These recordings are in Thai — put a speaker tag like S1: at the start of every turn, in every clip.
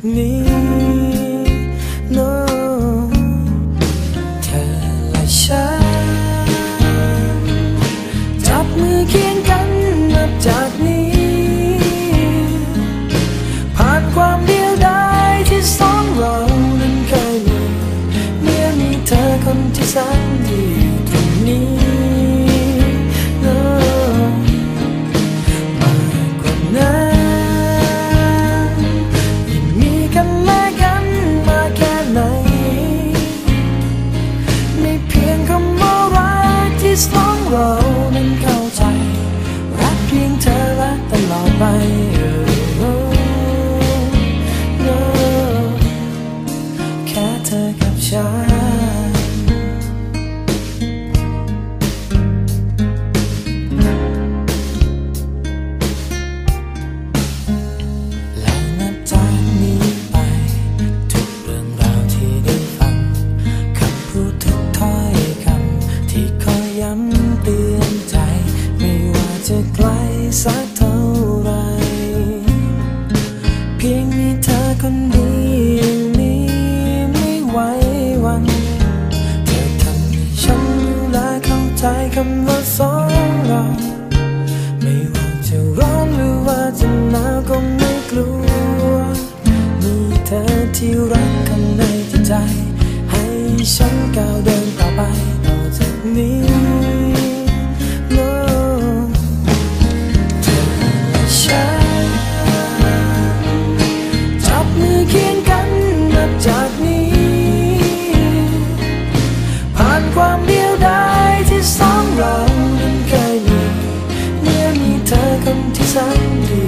S1: 你。 จะไกลสัก 相遇。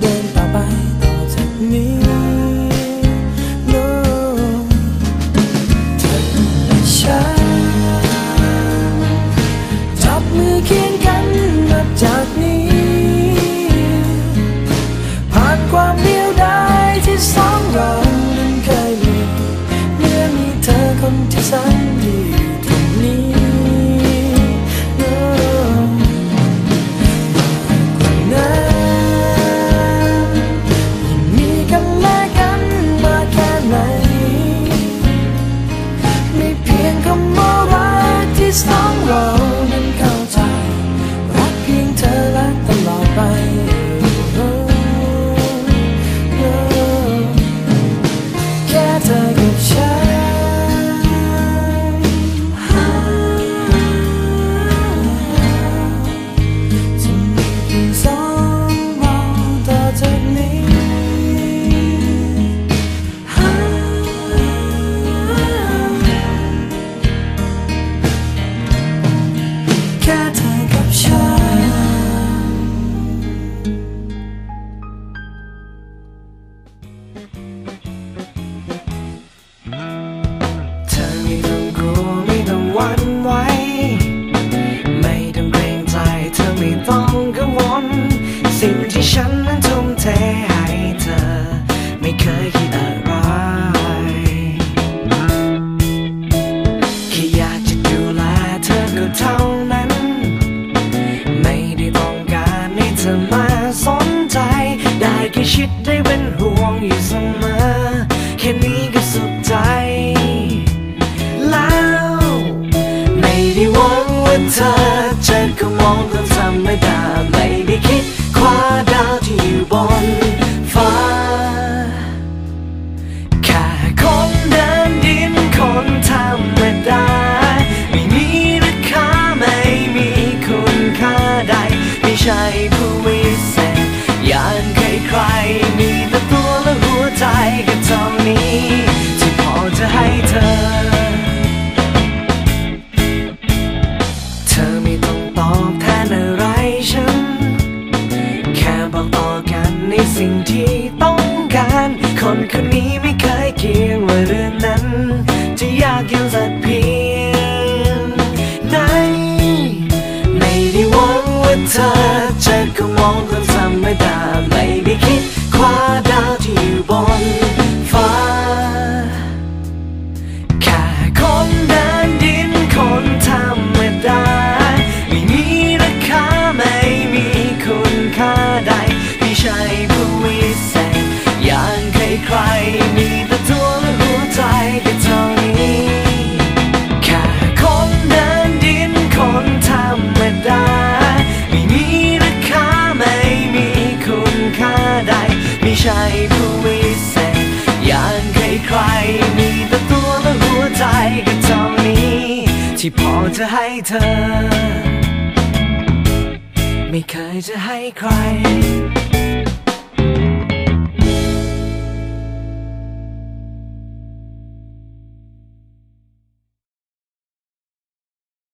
S1: ว เคยคิดอะไรแค่อยากจะดู
S2: แลเธอก็เท่านั้น ไม่ได้ต้องการให้เธอมาสนใจ ได้แค่ชิดได้เป็น away ที่พอจะให้เธอ ไม่เคยจะให้ใคร